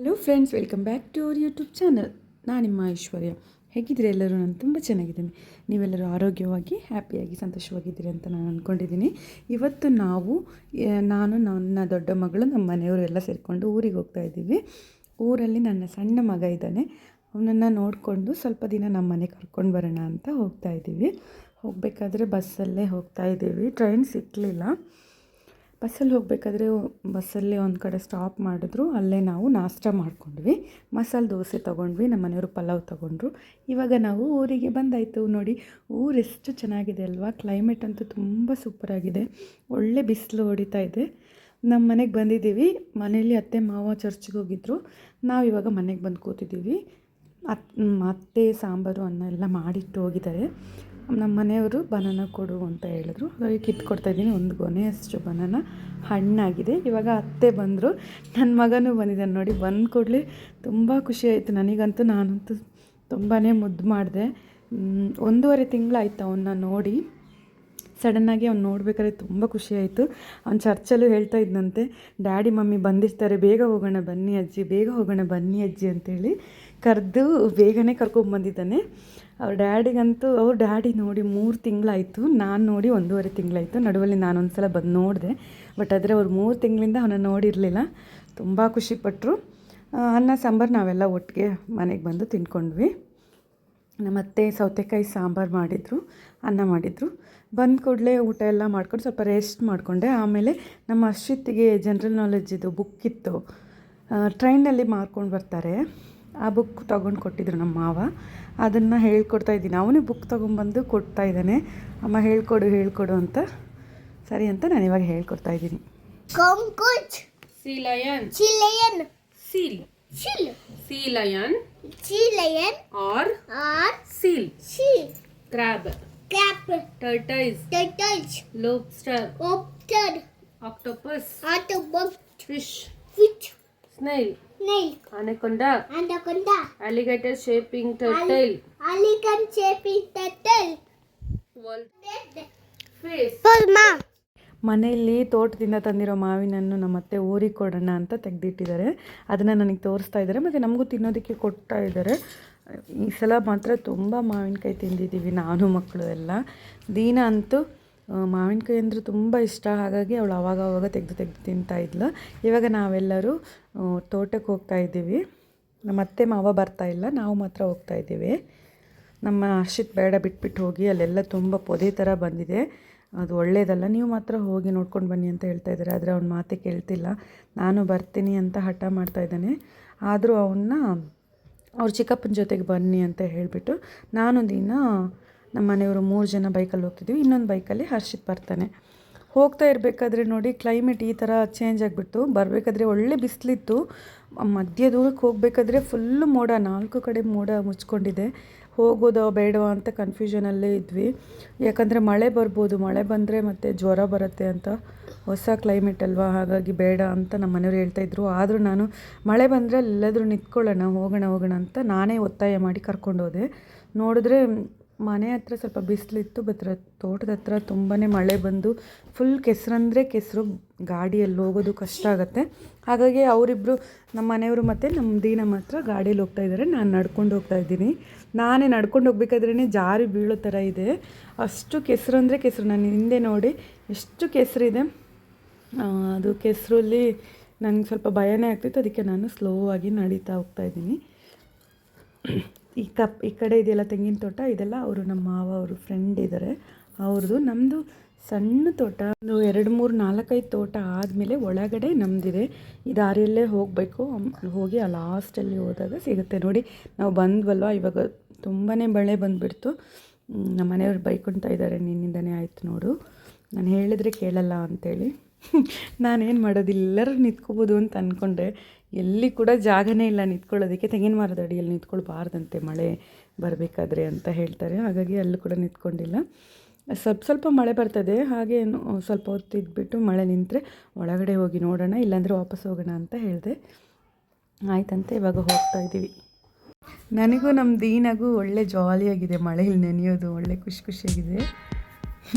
Hello friends welcome back to our YouTube channel ನಾನು ನಿಮ್ಮ ಐಶ್ವರ್ಯ. ಹೇಗಿದ್ದೀರಿ ಎಲ್ಲರೂ? ನಾನು ತುಂಬ ಚೆನ್ನಾಗಿದ್ದೀನಿ. ನೀವೆಲ್ಲರೂ ಆರೋಗ್ಯವಾಗಿ, ಹ್ಯಾಪಿಯಾಗಿ, ಸಂತೋಷವಾಗಿದ್ದೀರಿ ಅಂತ ನಾನು ಅಂದ್ಕೊಂಡಿದ್ದೀನಿ ಇವತ್ತು ನಾವು ನಾನು, ನನ್ನ ದೊಡ್ಡ ಮಗಳು, ನಮ್ಮ ಮನೆಯವರು ಎಲ್ಲ ಸೇರಿಕೊಂಡು ಊರಿಗೆ ಹೋಗ್ತಾ ಇದ್ದೀವಿ. ಊರಲ್ಲಿ ನನ್ನ ಸಣ್ಣ ಮಗ ಇದ್ದಾನೆ. ಅವನನ್ನು ನೋಡಿಕೊಂಡು ಸ್ವಲ್ಪ ದಿನ ನಮ್ಮ ಮನೆ ಕರ್ಕೊಂಡು ಬರೋಣ ಅಂತ ಹೋಗ್ತಾ ಇದ್ದೀವಿ. ಹೋಗಬೇಕಾದ್ರೆ ಬಸ್ಸಲ್ಲೇ ಹೋಗ್ತಾ ಇದ್ದೀವಿ. ಟ್ರೈನ್ ಸಿಕ್ಕಲಿಲ್ಲ ಬಸ್ಸಲ್ಲಿ ಹೋಗಬೇಕಾದ್ರೆ ಬಸ್ಸಲ್ಲಿ ಒಂದು ಕಡೆ ಸ್ಟಾಪ್ ಮಾಡಿದ್ರು, ಅಲ್ಲೇ ನಾವು ನಾಷ್ಟ ಮಾಡ್ಕೊಂಡ್ವಿ. ಮಸಾಲೆ ದೋಸೆ ತೊಗೊಂಡ್ವಿ, ನಮ್ಮ ಮನೆಯವರು ಪಲಾವ್ ತೊಗೊಂಡ್ರು. ಇವಾಗ ನಾವು ಊರಿಗೆ ಬಂದಾಯಿತು. ನೋಡಿ, ಊರು ಎಷ್ಟು ಚೆನ್ನಾಗಿದೆ ಅಲ್ವಾ? ಕ್ಲೈಮೇಟ್ ಅಂತೂ ತುಂಬ ಸೂಪರಾಗಿದೆ ಒಳ್ಳೆ ಬಿಸಿಲು ಹೊಡಿತಾ ಇದೆ. ನಮ್ಮ ಮನೆಗೆ ಬಂದಿದ್ದೀವಿ. ಮನೇಲಿ ಅತ್ತೆ, ಮಾವ ಚರ್ಚ್ಗೆ ಹೋಗಿದ್ರು. ನಾವು ಇವಾಗ ಮನೆಗೆ ಬಂದು ಕೂತಿದ್ದೀವಿ. ಅತ್ ಅತ್ತೆ, ಸಾಂಬಾರು, ಅನ್ನ ಎಲ್ಲ ಮಾಡಿಟ್ಟು ಹೋಗಿದ್ದಾರೆ. ನಮ್ಮ ಮನೆಯವರು ಬನಾನ ಕೊಡು ಅಂತ ಹೇಳಿದ್ರು. ಹಾಗಾಗಿ ಕಿತ್ಕೊಡ್ತಾ ಇದ್ದೀನಿ. ಒಂದು ಗೊನೆಯಷ್ಟು ಬನಾನ ಹಣ್ಣಾಗಿದೆ. ಇವಾಗ ಅತ್ತೆ ಬಂದರು. ನನ್ನ ಮಗನೂ ಬಂದಿದ್ದಾನೆ ನೋಡಿ. ಬಂದ ಕೂಡಲೇ ತುಂಬ ಖುಷಿ ಆಯಿತು ನನಗಂತೂ. ನಾನಂತೂ ತುಂಬಾ ಮುದ್ದು ಮಾಡಿದೆ. ಒಂದೂವರೆ ತಿಂಗಳಾಯ್ತು ಅವನ್ನ ನೋಡಿ. ಸಡನ್ನಾಗಿ ಅವ್ನು ನೋಡ್ಬೇಕಾದ್ರೆ ತುಂಬ ಖುಷಿ ಆಯಿತು. ಅವ್ನು ಚರ್ಚಲ್ಲೂ ಹೇಳ್ತಾ ಇದ್ದಂತೆ ಡ್ಯಾಡಿ, ಮಮ್ಮಿ ಬಂದಿರ್ತಾರೆ. ಬೇಗ ಹೋಗೋಣ ಬನ್ನಿ ಅಜ್ಜಿ. ಬೇಗ ಹೋಗೋಣ ಬನ್ನಿ ಅಜ್ಜಿ ಅಂತೇಳಿ. ಕರೆದು ಬೇಗನೆ ಕರ್ಕೊಂಬಂದಿದ್ದಾನೆ ಅವ್ರ ಡ್ಯಾಡಿಗಂತೂ, ಅವ್ರ ಡ್ಯಾಡಿ ನೋಡಿ ಮೂರು ತಿಂಗಳಾಯಿತು. ನಾನು ನೋಡಿ ಒಂದೂವರೆ ತಿಂಗಳಾಯಿತು. ನಡುವಲ್ಲಿ ನಾನೊಂದು ಸಲ ಬಂದು ನೋಡಿದೆ. ಬಟ್ ಆದರೆ ಅವ್ರು ಮೂರು ತಿಂಗಳಿಂದ ಅವನ ನೋಡಿರಲಿಲ್ಲ. ತುಂಬ ಖುಷಿಪಟ್ಟರು ಅನ್ನ, ಸಾಂಬಾರು ನಾವೆಲ್ಲ ಒಟ್ಟಿಗೆ ಮನೆಗೆ ಬಂದು ತಿನ್ಕೊಂಡ್ವಿ ನಮ್ಮತ್ತೆ ಸೌತೆಕಾಯಿ ಸಾಂಬಾರು ಮಾಡಿದರು, ಅನ್ನ ಮಾಡಿದರು. ಬಂದ ಕೂಡಲೇ ಊಟ ಎಲ್ಲ ಮಾಡ್ಕೊಂಡು ಸ್ವಲ್ಪ ರೆಸ್ಟ್ ಮಾಡಿಕೊಂಡೆ. ಆಮೇಲೆ ನಮ್ಮ ಅಶ್ವಿತ್ತಿಗೆ ಜನ್ರಲ್ ನಾಲೆಜಿದು ಬುಕ್ ಇತ್ತು. ಟ್ರೈನಲ್ಲಿ ಮಾರ್ಕೊಂಡು ಬರ್ತಾರೆ. ಆ ಬುಕ್ ತೊಗೊಂಡು ಕೊಟ್ಟಿದ್ರು ನಮ್ಮ ಮಾವ. ಅದನ್ನು ಹೇಳ್ಕೊಡ್ತಾ ಇದ್ದೀನಿ. ಅವನೇ ಬುಕ್ ತಗೊಂಬಂದು ಕೊಡ್ತಾ ಇದ್ದಾನೆ. ಅಮ್ಮ ಹೇಳ್ಕೊಡು ಹೇಳ್ಕೊಡು ಅಂತ. ಸರಿ ಅಂತ ನಾನು ಇವಾಗ ಹೇಳ್ಕೊಡ್ತಾ ಇದ್ದೀನಿ. ಕಾಂಕುಚ್. Sea lion sea lion. Seal. Chill sea lion. Sea lion. R. Lobster. Octopus. Art fish. Anaconda. Anaconda, Alligator shaping turtle. Alligator shaping turtle, Face. ಮನೆಯಲ್ಲಿ ತೋಟದಿಂದ ತಂದಿರೋ ಮಾವಿನನ್ನು ನಮ್ಮ ಅತ್ತೆ ಊರಿಗೆ ಕೊಡೋಣ ಅಂತ ತೆಗೆದಿಟ್ಟಿದ್ದಾರೆ. ಅದನ್ನು ನನಗೆ ತೋರಿಸ್ತಾ ಇದ್ದಾರೆ ಮತ್ತು ನಮಗೂ ತಿನ್ನೋದಕ್ಕೆ ಕೊಡ್ತಾ ಇದ್ದಾರೆ. ಈ ಸಲ ಮಾತ್ರ ತುಂಬ ಮಾವಿನಕಾಯಿ ತಿಂದಿದ್ದೀವಿ ನಾನು ಮಕ್ಕಳು ಎಲ್ಲ. ದೀನ ಅಂತೂ ಮಾವಿನಕಾಯಿ ಅಂದರೆ ತುಂಬ ಇಷ್ಟ. ಹಾಗಾಗಿ ಅವಳು ಅವಾಗ ಅವಾಗ ತೆಗೆದು ತೆಗೆದು ತಿಂತಾ ಇದ್ಲು. ಇವಾಗ ನಾವೆಲ್ಲರೂ ತೋಟಕ್ಕೆ ಹೋಗ್ತಾ ಇದ್ದೀವಿ. ನಮ್ಮ ಅತ್ತೆ ಮಾವ ಬರ್ತಾ ಇಲ್ಲ. ನಾವು ಮಾತ್ರ ಹೋಗ್ತಾ ಇದ್ದೀವಿ. ನಮ್ಮ ಹರ್ಷಿತ್ ಬೇಡ ಬಿಟ್ಬಿಟ್ಟು ಹೋಗಿ ಅಲ್ಲೆಲ್ಲ ತುಂಬ ಪೊದೆ ಥರ ಬಂದಿದೆ. ಅದು ಒಳ್ಳೇದಲ್ಲ. ನೀವು ಮಾತ್ರ ಹೋಗಿ ನೋಡ್ಕೊಂಡು ಬನ್ನಿ ಅಂತ ಹೇಳ್ತಾ ಇದ್ದಾರೆ. ಆದರೆ ಅವ್ನ ಮಾತೆ ಕೇಳ್ತಿಲ್ಲ. ನಾನು ಬರ್ತೀನಿ ಅಂತ ಹಠ ಮಾಡ್ತಾ ಇದ್ದಾನೆ. ಆದರೂ ಅವನ್ನ ಅವ್ರ ಚಿಕ್ಕಪ್ಪನ ಜೊತೆಗೆ ಬನ್ನಿ ಅಂತ ಹೇಳಿಬಿಟ್ಟು ನಾನು ದಿನ ನಮ್ಮ ಮನೆಯವರು ಮೂರು ಜನ ಬೈಕಲ್ಲಿ ಹೋಗ್ತಿದ್ವಿ. ಇನ್ನೊಂದು ಬೈಕಲ್ಲಿ ಹರ್ಷಿತ್ ಬರ್ತಾನೆ. ಹೋಗ್ತಾ ಇರಬೇಕಾದ್ರೆ ನೋಡಿ ಕ್ಲೈಮೇಟ್ ಈ ಥರ ಚೇಂಜ್ ಆಗಿಬಿಟ್ಟು ಬರಬೇಕಾದ್ರೆ ಒಳ್ಳೆ ಬಿಸಿಲಿತ್ತು. ಮಧ್ಯ ಹೋಗಬೇಕಾದ್ರೆ ಫುಲ್ಲು ಮೋಡ, ನಾಲ್ಕು ಕಡೆ ಮೋಡ ಮುಚ್ಕೊಂಡಿದೆ. ಹೋಗೋದೋ ಬೇಡವಾ ಅಂತ ಕನ್ಫ್ಯೂಷನಲ್ಲೇ ಇದ್ವಿ. ಯಾಕಂದರೆ ಮಳೆ ಬರ್ಬೋದು, ಮಳೆ ಬಂದರೆ ಮತ್ತೆ ಜ್ವರ ಬರುತ್ತೆ ಅಂತ. ಹೊಸ ಕ್ಲೈಮೇಟ್ ಅಲ್ವಾ, ಹಾಗಾಗಿ ಬೇಡ ಅಂತ ನಮ್ಮ ಮನೆಯವ್ರು ಹೇಳ್ತಾ ಇದ್ರು. ಆದರೂ ನಾನು, ಮಳೆ ಬಂದರೆ ಎಲ್ಲಾದರೂ ನಿಂತ್ಕೊಳ್ಳೋಣ, ಹೋಗೋಣ ಹೋಗೋಣ ಅಂತ ನಾನೇ ಒತ್ತಾಯ ಮಾಡಿ ಕರ್ಕೊಂಡೋದೆ. ನೋಡಿದ್ರೆ ಮನೆ ಹತ್ರ ಸ್ವಲ್ಪ ಬಿಸಿಲಿತ್ತು ಬತ್ರ ತೋಟದ ಹತ್ರ ತುಂಬಾ ಮಳೆ ಬಂದು ಫುಲ್ ಕೆಸರಂದರೆ ಕೆಸರು, ಗಾಡಿಯಲ್ಲಿ ಹೋಗೋದು ಕಷ್ಟ ಆಗುತ್ತೆ. ಹಾಗಾಗಿ ಅವರಿಬ್ಬರು ನಮ್ಮ ಮನೆಯವರು ಮತ್ತು ನಮ್ಮ ದೀನ ಮಾತ್ರ ಗಾಡಿಯಲ್ಲಿ ಹೋಗ್ತಾ ಇದ್ದಾರೆ ನಾನು ನಡ್ಕೊಂಡು ಹೋಗ್ತಾ ಇದ್ದೀನಿ. ನಾನೇ ನಡ್ಕೊಂಡು ಹೋಗ್ಬೇಕಾದ್ರೇ ಜಾರಿ ಬೀಳೋ ಥರ ಇದೆ. ಅಷ್ಟು ಕೆಸರು ಅಂದರೆ ಕೆಸರು, ನಾನು ಹಿಂದೆ ನೋಡಿ ಎಷ್ಟು ಕೆಸರಿದೆ ಅದು ಕೆಸರಲ್ಲಿ ನನಗೆ ಸ್ವಲ್ಪ ಭಯನೇ ಆಗ್ತಿತ್ತು, ಅದಕ್ಕೆ ನಾನು ಸ್ಲೋ ಆಗಿ ನಡೀತಾ ಹೋಗ್ತಾ ಇದ್ದೀನಿ. ಈ ಕಪ್, ಈ ಕಡೆ ಇದೆಯಲ್ಲ ತೆಂಗಿನ ತೋಟ, ಇದೆಲ್ಲ ಅವರು ನಮ್ಮ ಮಾವ, ಅವರು ಫ್ರೆಂಡ್ ಇದ್ದಾರೆ ಅವ್ರದ್ದು ನಮ್ಮದು ಸಣ್ಣ ತೋಟ. ಒಂದು ಎರಡು ಮೂರು ನಾಲ್ಕೈದು ತೋಟ ಆದಮೇಲೆ ಒಳಗಡೆ ನಮ್ಮದಿದೆ ಈ ದಾರಿಯಲ್ಲೇ ಹೋಗಬೇಕು. ಹೋಗಿ ಆ ಲಾಸ್ಟಲ್ಲಿ ಹೋದಾಗ ಸಿಗುತ್ತೆ. ನೋಡಿ, ನಾವು ಬಂದ್ವಲ್ವ? ಇವಾಗ ತುಂಬಾ ಬಳೆ ಬಂದುಬಿಡ್ತು. ನಮ್ಮ ಮನೆಯವ್ರು ಬೈಕೊಳ್ತಾ ಇದ್ದಾರೆ ನಿನ್ನಿಂದನೇ ಆಯಿತು ನೋಡು. ನಾನು ಹೇಳಿದ್ರೆ ಕೇಳಲ್ಲ ಅಂತೇಳಿ. ನಾನೇನು ಮಾಡೋದು? ಎಲ್ಲರೂ ನಿಂತ್ಕೋಬೋದು ಅಂತ ಅಂದ್ಕೊಂಡೆ ಎಲ್ಲಿ ಕೂಡ ಜಾಗನೇ ಇಲ್ಲ ನಿಂತ್ಕೊಳ್ಳೋದಕ್ಕೆ. ತೆಂಗಿನ ಮರದ ಅಡಿಯಲ್ಲಿ ನಿಂತ್ಕೊಳ್ಬಾರ್ದಂತೆ ಮಳೆ ಬರಬೇಕಾದ್ರೆ ಅಂತ ಹೇಳ್ತಾರೆ. ಹಾಗಾಗಿ ಅಲ್ಲೂ ಕೂಡ ನಿಂತ್ಕೊಂಡಿಲ್ಲ. ಸ್ವಲ್ಪ ಸ್ವಲ್ಪ ಮಳೆ ಬರ್ತದೆ. ಹಾಗೆ ಸ್ವಲ್ಪ ಹೊತ್ತು ಇದ್ಬಿಟ್ಟು ಮಳೆ ನಿಂತರೆ ಒಳಗಡೆ ಹೋಗಿ ನೋಡೋಣ, ಇಲ್ಲಾಂದರೆ ವಾಪಸ್ ಹೋಗೋಣ ಅಂತ ಹೇಳಿದೆ. ಆಯ್ತಂತೆ, ಇವಾಗ ಹೋಗ್ತಾ ಇದ್ದೀವಿ. ನನಗೂ ನಮ್ಮ ದೀನಾಗೂ ಒಳ್ಳೆ ಜಾಲಿಯಾಗಿದೆ ಮಳೆಯಲ್ಲಿ ನೆನೆಯೋದು ಒಳ್ಳೆ ಖುಷಿ ಖುಷಿಯಾಗಿದೆ.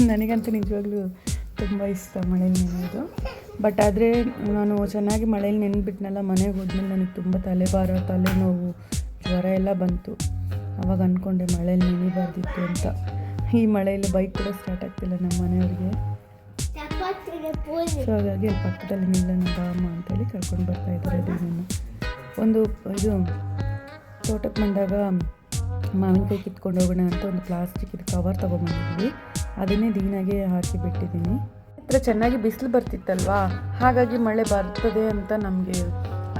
ನನಗಂತೂ ನಿಜವಾಗ್ಲೂ ತುಂಬ ಇಷ್ಟ ಮಳೇಲಿ ನೆನೆಯೋದು. ಬಟ್ ಆದರೆ ನಾನು ಚೆನ್ನಾಗಿ ಮಳೇಲಿ ನೆನ್ಬಿಟ್ನಲ್ಲ, ಮನೆಗೆ ಹೋದ್ಮೇಲೆ ನನಗೆ ತುಂಬ ತಲೆಭಾರ, ತಲೆನೋವು, ಜ್ವರ ಎಲ್ಲ ಬಂತು. ಅವಾಗ ಅಂದ್ಕೊಂಡೆ ಮಳೇಲಿ ನೆನಿಬಾರ್ದಿತ್ತು ಅಂತ. ಈ ಮಳೆಯಲ್ಲಿ ಬೈಕ್ ಕೂಡ ಸ್ಟಾರ್ಟ್ ಆಗ್ತಿಲ್ಲ ನಮ್ಮ ಮನೆಯವ್ರಿಗೆ. ಸೊ ಹಾಗಾಗಿ ಅಲ್ಲಿ ಪಕ್ಕದಲ್ಲಿ ನಿಲ್ಲೋಣ ಬಾಮ್ಮ ಅಂತೇಳಿ ಕರ್ಕೊಂಡು ಬರ್ತಾ ಇದ್ದಾರೆ ಅದನ್ನು ಒಂದು ಇದು ತೋಟಕ್ಕೆ ಬಂದಾಗ ಮಾವಿನಕಾಯಿ ಕಿತ್ಕೊಂಡು ಹೋಗೋಣ ಅಂತ ಒಂದು ಪ್ಲಾಸ್ಟಿಕ್ ಇದು ಕವರ್ ತೊಗೊಂಬಂದಿದ್ವಿ ಅದನ್ನೇ ದೀನಾಗೆ ಹಾಕಿ ಬಿಟ್ಟಿದ್ದೀನಿ. ಹತ್ರ ಚೆನ್ನಾಗಿ ಬಿಸಿಲು ಬರ್ತಿತ್ತಲ್ವಾ? ಹಾಗಾಗಿ ಮಳೆ ಬರ್ತದೆ ಅಂತ ನಮಗೆ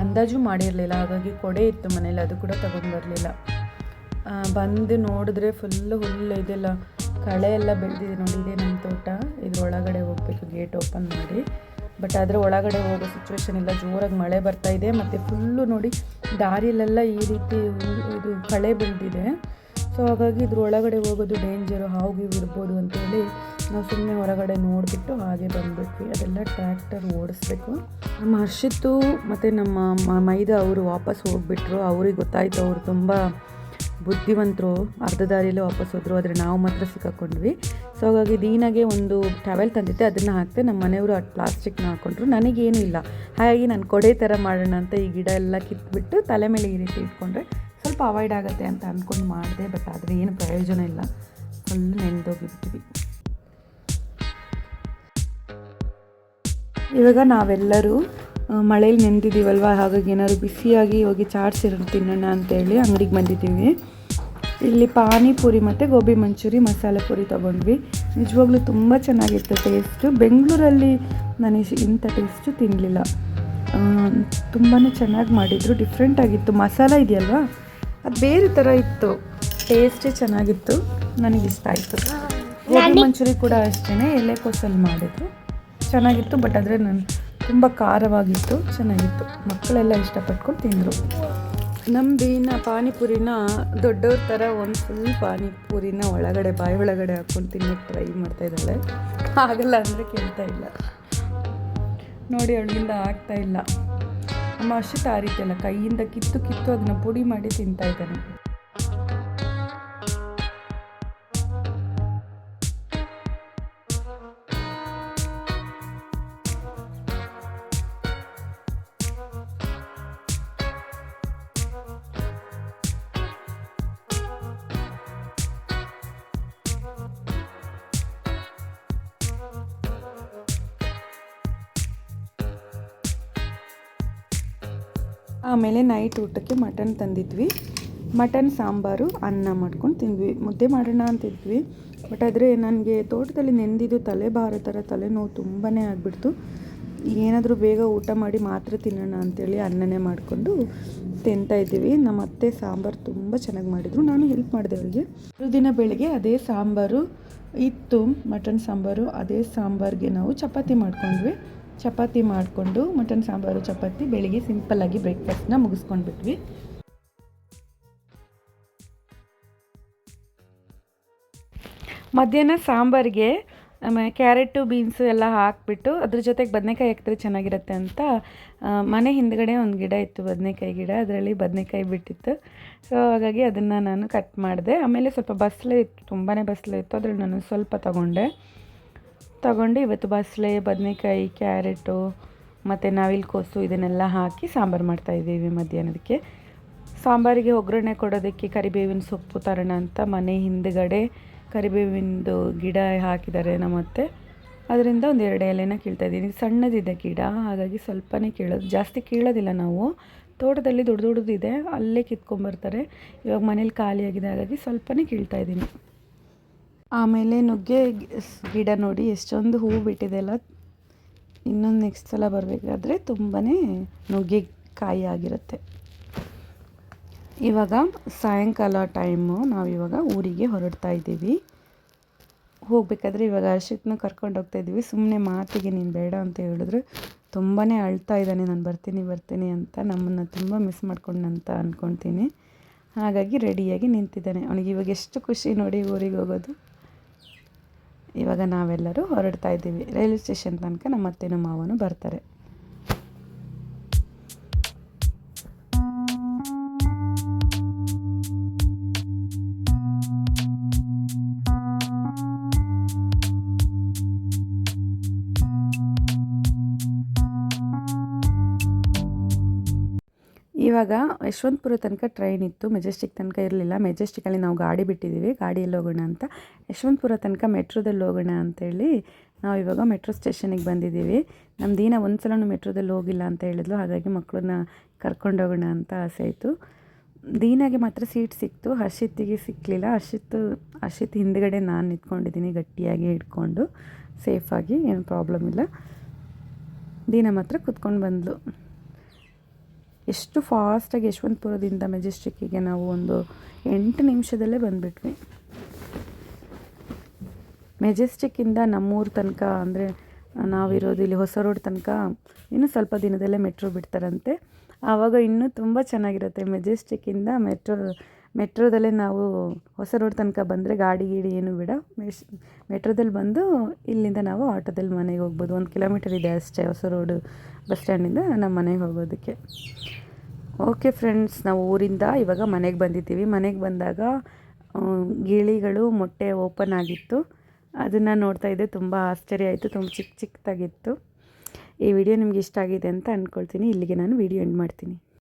ಅಂದಾಜು ಮಾಡಿರಲಿಲ್ಲ. ಹಾಗಾಗಿ ಕೊಡೆ ಇತ್ತು ಮನೇಲಿ, ಅದು ಕೂಡ ತಗೊಂಡು ಬರಲಿಲ್ಲ. ಬಂದು ನೋಡಿದ್ರೆ ಫುಲ್ಲು ಹುಲ್ಲು ಇದೆಲ್ಲ, ಕಳೆ ಎಲ್ಲ ಬೆಳೆದಿದೆ ನೋಡಿ, ಇದೇ ನಮ್ಮ ತೋಟ. ಇದ್ರ ಒಳಗಡೆ ಹೋಗ್ಬೇಕು ಗೇಟ್ ಓಪನ್ ಮಾಡಿ. ಬಟ್ ಅದರ ಒಳಗಡೆ ಹೋಗೋ ಸಿಚುವೇಶನ್ ಇಲ್ಲ. ಜೋರಾಗಿ ಮಳೆ ಬರ್ತಾ ಇದೆ. ಮತ್ತು ಫುಲ್ಲು ನೋಡಿ ದಾರಿಯಲ್ಲೆಲ್ಲ ಈ ರೀತಿ ಇದು ಕಳೆ ಬೆಳೆದಿದೆ. ಸೊ ಹಾಗಾಗಿ ಇದ್ರ ಒಳಗಡೆ ಹೋಗೋದು ಡೇಂಜರು ಹಾವು ಇರ್ಬೋದು ಅಂತೇಳಿ ನಾವು ಸುಮ್ಮನೆ ಹೊರಗಡೆ ನೋಡಿಬಿಟ್ಟು ಹಾಗೆ ಬಂದ್ಬಿಟ್ವಿ. ಅದೆಲ್ಲ ಟ್ರ್ಯಾಕ್ಟರ್ ಓಡಿಸ್ಬೇಕು. ನಮ್ಮ ಹರ್ಷಿತ್ತು ಮತ್ತು ನಮ್ಮ ಮೈದಾ ಅವರು ವಾಪಸ್ ಹೋಗಿಬಿಟ್ರು. ಅವ್ರಿಗೆ ಗೊತ್ತಾಯಿತು, ಅವರು ತುಂಬ ಬುದ್ಧಿವಂತರು. ಅರ್ಧ ದಾರಿಯಲ್ಲಿ ವಾಪಸ್ ಹೋದರು, ಆದರೆ ನಾವು ಮಾತ್ರ ಸಿಕ್ಕಾಕೊಂಡ್ವಿ. ಸೊ ಹಾಗಾಗಿ ದೀನಾಗೆ ಒಂದು ಟವೆಲ್ ತಂದಿದ್ದೆ. ಅದನ್ನು ಹಾಕ್ತೆ ನಮ್ಮ ಮನೆಯವರು ಆ ಪ್ಲಾಸ್ಟಿಕ್ನ ಹಾಕ್ಕೊಂಡ್ರು ನನಗೇನು ಇಲ್ಲ. ಹಾಗಾಗಿ ನಾನು ಕೊಡೆ ಥರ ಮಾಡೋಣ ಅಂತ ಈ ಗಿಡ ಎಲ್ಲ ಕಿತ್ಬಿಟ್ಟು ತಲೆ ಮೇಲೆ ಈ ರೀತಿ ಇಟ್ಕೊಂಡ್ರೆ ಸ್ವಲ್ಪ ಅವಾಯ್ಡ್ ಆಗುತ್ತೆ ಅಂತ ಅಂದ್ಕೊಂಡು ಮಾಡಿದೆ ಬಟ್ ಆದರೆ ಏನು ಪ್ರಯೋಜನ ಇಲ್ಲ. ಫುಲ್ ನೆನೆದೋಗಿರ್ತೀವಿ ಇವಾಗ ನಾವೆಲ್ಲರೂ ಮಳೇಲಿ ನೆಂದಿದ್ದೀವಲ್ವ ಹಾಗಾಗಿ ಏನಾದ್ರು ಬಿಸಿಯಾಗಿ ಹೋಗಿ ಚಾಟ್ಸ್ ಇರೋದು ತಿನ್ನೋಣ ಅಂತೇಳಿ ಅಂಗಡಿಗೆ ಬಂದಿದ್ದೀವಿ. ಇಲ್ಲಿ ಪಾನಿಪುರಿ ಮತ್ತು ಗೋಬಿ ಮಂಚೂರಿ ಮಸಾಲೆ ಪುರಿ ತೊಗೊಂಡ್ವಿ. ನಿಜವಾಗ್ಲೂ ತುಂಬ ಚೆನ್ನಾಗಿತ್ತು ಟೇಸ್ಟು. ಬೆಂಗಳೂರಲ್ಲಿ ನಾನು ಇಂಥ ಟೇಸ್ಟು ತಿನ್ನಲಿಲ್ಲ ತುಂಬಾ ಚೆನ್ನಾಗಿ ಮಾಡಿದರು. ಡಿಫ್ರೆಂಟಾಗಿತ್ತು ಮಸಾಲ ಇದೆಯಲ್ವಾ? ಅದು ಬೇರೆ ಥರ ಇತ್ತು. ಟೇಸ್ಟೇ ಚೆನ್ನಾಗಿತ್ತು. ನನಗೆ ಇಷ್ಟ ಆಯಿತು ಗೋಬಿ ಮಂಚೂರಿ ಕೂಡ ಅಷ್ಟೇ ಎಲೆಕೋಸಲ್ಲಿ ಮಾಡಿದ್ರು ಚೆನ್ನಾಗಿತ್ತು ಬಟ್ ಆದರೆ ನಾನು ತುಂಬ ಖಾರವಾಗಿತ್ತು. ಚೆನ್ನಾಗಿತ್ತು. ಮಕ್ಕಳೆಲ್ಲ ಇಷ್ಟಪಟ್ಕೊಂಡು ತಿಂದರು. ನಮ್ಮ ದೀನ ಪಾನಿಪುರಿನ ದೊಡ್ಡವ್ರ ಥರ ಒಂದು ಫುಲ್ ಪಾನಿಪುರಿನ ಒಳಗಡೆ ಬಾಯಿ ಒಳಗಡೆ ಹಾಕ್ಕೊಂಡು ತಿನ್ನಕ್ಕೆ ಟ್ರೈ ಮಾಡ್ತಾ ಇದ್ದಾಳೆ. ಆಗಲ್ಲ ಅಂದರೆ ಕೇಳ್ತಾ ಇಲ್ಲ. ನೋಡಿ ಅವಳಿಂದ ಆಗ್ತಾ ಇಲ್ಲ. ನಮ್ಮ ಅಷ್ಟು ಕೈಯಿಂದ ಕಿತ್ತು ಕಿತ್ತು ಅದನ್ನ ಪುಡಿ ಮಾಡಿ ತಿಂತಾ ಇದ್ದಾನೆ. ಆಮೇಲೆ ನೈಟ್ ಊಟಕ್ಕೆ ಮಟನ್ ತಂದಿದ್ವಿ. ಮಟನ್, ಸಾಂಬಾರು, ಅನ್ನ ಮಾಡ್ಕೊಂಡು ತಿಂದ್ವಿ. ಮುದ್ದೆ ಮಾಡೋಣ ಅಂತಿದ್ವಿ. ಬಟ್ ಆದರೆ ನನಗೆ ತೋಟದಲ್ಲಿ ನೆಂದಿದ್ದು ತಲೆ ಬಾರೋ ಥರ ತಲೆನೋವು ತುಂಬಾ ಆಗಿಬಿಡ್ತು. ಏನಾದರೂ ಬೇಗ ಊಟ ಮಾಡಿ ಮಾತ್ರ ತಿನ್ನೋಣ ಅಂತೇಳಿ ಅನ್ನನೇ ಮಾಡಿಕೊಂಡು ತಿಂತಾ ಇದ್ದೀವಿ. ನಮ್ಮ ಅತ್ತೆ ಸಾಂಬಾರು ತುಂಬ ಚೆನ್ನಾಗಿ ಮಾಡಿದರು. ನಾನು ಹೆಲ್ಪ್ ಮಾಡಿದೆ ಅವರಿಗೆ. ದಿನ ಬೆಳಗ್ಗೆ ಅದೇ ಸಾಂಬಾರು ಇತ್ತು. ಮಟನ್, ಸಾಂಬಾರು, ಅದೇ ಸಾಂಬಾರಿಗೆ ನಾವು ಚಪಾತಿ ಮಾಡ್ಕೊಂಡ್ವಿ. ಚಪಾತಿ ಮಾಡಿಕೊಂಡು ಮಟನ್, ಸಾಂಬಾರು, ಚಪಾತಿ ಬೆಳಿಗ್ಗೆ ಸಿಂಪಲ್ಲಾಗಿ ಬ್ರೇಕ್ಫಾಸ್ಟ್ನ ಮುಗಿಸ್ಕೊಂಡ್ಬಿಟ್ವಿ. ಮಧ್ಯಾಹ್ನ ಸಾಂಬಾರಿಗೆ ಆಮೇಲೆ ಕ್ಯಾರೆಟು, ಬೀನ್ಸು ಎಲ್ಲ ಹಾಕಿಬಿಟ್ಟು ಅದ್ರ ಜೊತೆಗೆ ಬದನೆಕಾಯಿ ಹಾಕಿದ್ರೆ ಚೆನ್ನಾಗಿರುತ್ತೆ ಅಂತ ಮನೆ ಹಿಂದ್ಗಡೆ ಒಂದು ಗಿಡ ಇತ್ತು, ಬದನೆಕಾಯಿ ಗಿಡ. ಅದರಲ್ಲಿ ಬದನೆಕಾಯಿ ಬಿಟ್ಟಿತ್ತು. ಸೊ ಹಾಗಾಗಿ ಅದನ್ನು ನಾನು ಕಟ್ ಮಾಡಿದೆ. ಆಮೇಲೆ ಸ್ವಲ್ಪ ಬಸಳೆ ಇತ್ತು ತುಂಬಾ ಬಸಳೆ ಇತ್ತು. ಅದ್ರಲ್ಲಿ ನಾನು ಸ್ವಲ್ಪ ತಗೊಂಡೆ. ತಗೊಂಡು ಇವತ್ತು ಬಸಳೆ ಬದನೆಕಾಯಿ, ಕ್ಯಾರೆಟು ಮತ್ತು ನವಿಲ್ಕೋಸು ಇದನ್ನೆಲ್ಲ ಹಾಕಿ ಸಾಂಬಾರು ಮಾಡ್ತಾಯಿದ್ದೀವಿ ಮಧ್ಯಾಹ್ನದಕ್ಕೆ. ಸಾಂಬಾರಿಗೆ ಒಗ್ಗರಣೆ ಕೊಡೋದಕ್ಕೆ ಕರಿಬೇವಿನ ಸೊಪ್ಪು ತರೋಣ ಅಂತ ಮನೆ ಹಿಂದುಗಡೆ ಕರಿಬೇವಿಂದು ಗಿಡ ಹಾಕಿದ್ದಾರೆ ನಮ್ಮ ಅತ್ತೆ ಅದರಿಂದ ಒಂದು ಎರಡು ಎಲೆನ ಕೀಳ್ತಾ ಇದ್ದೀನಿ. ಸಣ್ಣದಿದೆ ಗಿಡ, ಹಾಗಾಗಿ ಸ್ವಲ್ಪನೇ ಕೀಳೋದು. ಜಾಸ್ತಿ ಕೀಳೋದಿಲ್ಲ ನಾವು. ತೋಟದಲ್ಲಿ ದೊಡ್ಡ ದೊಡ್ಡದಿದೆ, ಅಲ್ಲೇ ಕಿತ್ಕೊಂಬರ್ತಾರೆ ಇವಾಗ ಮನೇಲಿ ಖಾಲಿಯಾಗಿದೆ, ಹಾಗಾಗಿ ಸ್ವಲ್ಪನೇ ಕೀಳ್ತಾ ಇದ್ದೀನಿ. ಆಮೇಲೆ ನುಗ್ಗೆ ಗಿಡ ನೋಡಿ ಎಷ್ಟೊಂದು ಹೂವು ಬಿಟ್ಟಿದೆ ಅಲ್ಲ. ಇನ್ನೊಂದು ನೆಕ್ಸ್ಟ್ ಸಲ ಬರಬೇಕಾದ್ರೆ ತುಂಬಾ ನುಗ್ಗೆ ಕಾಯಿ ಆಗಿರುತ್ತೆ. ಇವಾಗ ಸಾಯಂಕಾಲ ಟೈಮು ನಾವಿವಾಗ ಊರಿಗೆ ಹೊರಡ್ತಾ ಇದ್ದೀವಿ. ಹೋಗ್ಬೇಕಾದ್ರೆ ಇವಾಗ ಹರ್ಷಿತ್ನ ಕರ್ಕೊಂಡು ಹೋಗ್ತಾ ಇದ್ದೀವಿ. ಸುಮ್ಮನೆ ಮಾತಿಗೆ ನೀನು ಬೇಡ ಅಂತ ಹೇಳಿದ್ರು. ತುಂಬಾ ಅಳ್ತಾ ಇದ್ದಾನೆ, ನಾನು ಬರ್ತೀನಿ ಬರ್ತೀನಿ ಅಂತ ನಮ್ಮನ್ನು ತುಂಬ ಮಿಸ್ ಮಾಡ್ಕೊಂಡಂತ ಅಂದ್ಕೊತೀನಿ ಹಾಗಾಗಿ ರೆಡಿಯಾಗಿ ನಿಂತಿದ್ದಾನೆ. ಅವನಿಗೆ ಇವಾಗ ಎಷ್ಟು ಖುಷಿ ನೋಡಿ ಊರಿಗೆ ಹೋಗೋದು. ಇವಾಗ ನಾವೆಲ್ಲರೂ ಹೊರಡ್ತಾ ಇದ್ದೀವಿ. ರೈಲ್ವೆ ಸ್ಟೇಷನ್ ತನಕ ನಮ್ಮ ಅತ್ತೆನೂ ಮಾವನು ಬರ್ತಾರೆ. ಇವಾಗ ಯಶವಂತಪುರ ತನಕ ಟ್ರೈನ್ ಇತ್ತು. ಮೆಜೆಸ್ಟಿಕ್ ತನಕ ಇರಲಿಲ್ಲ. ಮೆಜೆಸ್ಟಿಕಲ್ಲಿ ನಾವು ಗಾಡಿ ಬಿಟ್ಟಿದ್ದೀವಿ ಗಾಡಿಯಲ್ಲಿ ಹೋಗೋಣ ಅಂತ. ಯಶವಂತಪುರ ತನಕ ಮೆಟ್ರೋದಲ್ಲಿ ಹೋಗೋಣ ಅಂತೇಳಿ ನಾವು ಇವಾಗ ಮೆಟ್ರೋ ಸ್ಟೇಷನಿಗೆ ಬಂದಿದ್ದೀವಿ. ನಮ್ಮ ದಿನ ಒಂದು ಸಲನೂ ಮೆಟ್ರೋದಲ್ಲಿ ಹೋಗಿಲ್ಲ ಅಂತ ಹೇಳಿದ್ಲು. ಹಾಗಾಗಿ ಮಕ್ಕಳನ್ನ ಕರ್ಕೊಂಡೋಗೋಣ ಅಂತ ಆಸೆ ಆಯಿತು. ದೀನಾಗೆ ಮಾತ್ರ ಸೀಟ್ ಸಿಕ್ತು. ಹರ್ಷಿತ್ತಿಗೆ ಸಿಕ್ಕಲಿಲ್ಲ ಹರ್ಷಿತ್ ಹರ್ಷಿತ್ ಹಿಂದ್ಗಡೆ ನಾನು ನಿಂತ್ಕೊಂಡಿದ್ದೀನಿ ಗಟ್ಟಿಯಾಗಿ ಹಿಡ್ಕೊಂಡು. ಸೇಫಾಗಿ ಏನು ಪ್ರಾಬ್ಲಮ್ ಇಲ್ಲ. ದೀನ ಮಾತ್ರ ಕುತ್ಕೊಂಡು ಬಂದ್ಲು. ಎಷ್ಟು ಫಾಸ್ಟಾಗಿ ಯಶವಂತಪುರದಿಂದ ಮೆಜೆಸ್ಟಿಕ್ಕಿಗೆ ನಾವು ಒಂದು ಎಂಟು ನಿಮಿಷದಲ್ಲೇ ಬಂದುಬಿಟ್ವಿ. ಮೆಜೆಸ್ಟಿಕ್ಕಿಂದ ನಮ್ಮೂರ ತನಕ ಅಂದರೆ ನಾವಿರೋದು ಇಲ್ಲಿ ಹೊಸ ರೋಡ್ ತನಕ ಇನ್ನೂ ಸ್ವಲ್ಪ ದಿನದಲ್ಲೇ ಮೆಟ್ರೋ ಬಿಡ್ತಾರಂತೆ. ಆವಾಗ ಇನ್ನೂ ತುಂಬ ಚೆನ್ನಾಗಿರುತ್ತೆ ಮೆಜೆಸ್ಟಿಕ್ಕಿಂದ ಮೆಟ್ರೋ ಮೆಟ್ರೋದಲ್ಲೇ ನಾವು ಹೊಸ ರೋಡ್ ತನಕ ಬಂದರೆ ಗಾಡಿ ಗೀಡಿ ಏನು ಬೇಡ. ಮೆಶ್ ಮೆಟ್ರೋದಲ್ಲಿ ಬಂದು ಇಲ್ಲಿಂದ ನಾವು ಆಟೋದಲ್ಲಿ ಮನೆಗೆ ಹೋಗ್ಬೋದು. ಒಂದು ಕಿಲೋಮೀಟರ್ ಇದೆ ಅಷ್ಟೇ ಹೊಸ ರೋಡು ಬಸ್ ಸ್ಟ್ಯಾಂಡಿಂದ ನಮ್ಮ ಮನೆಗೆ ಹೋಗೋದಕ್ಕೆ. ಓಕೆ ಫ್ರೆಂಡ್ಸ್, ನಾವು ಊರಿಂದ ಇವಾಗ ಮನೆಗೆ ಬಂದಿದ್ದೀವಿ. ಮನೆಗೆ ಬಂದಾಗ ಗಿಳಿಗಳು ಮೊಟ್ಟೆ ಓಪನ್ ಆಗಿತ್ತು. ಅದನ್ನು ನೋಡ್ತಾ ಇದ್ದೆ. ತುಂಬ ಆಶ್ಚರ್ಯ ಆಯಿತು. ತುಂಬ ಚಿಕ್ಕ ಚಿಕ್ಕದಾಗಿತ್ತು ಈ ವಿಡಿಯೋ ನಿಮ್ಗೆ ಇಷ್ಟ ಆಗಿದೆ ಅಂತ ಅಂದ್ಕೊಳ್ತೀನಿ ಇಲ್ಲಿಗೆ ನಾನು ವಿಡಿಯೋ ಎಂಡ್ ಮಾಡ್ತೀನಿ.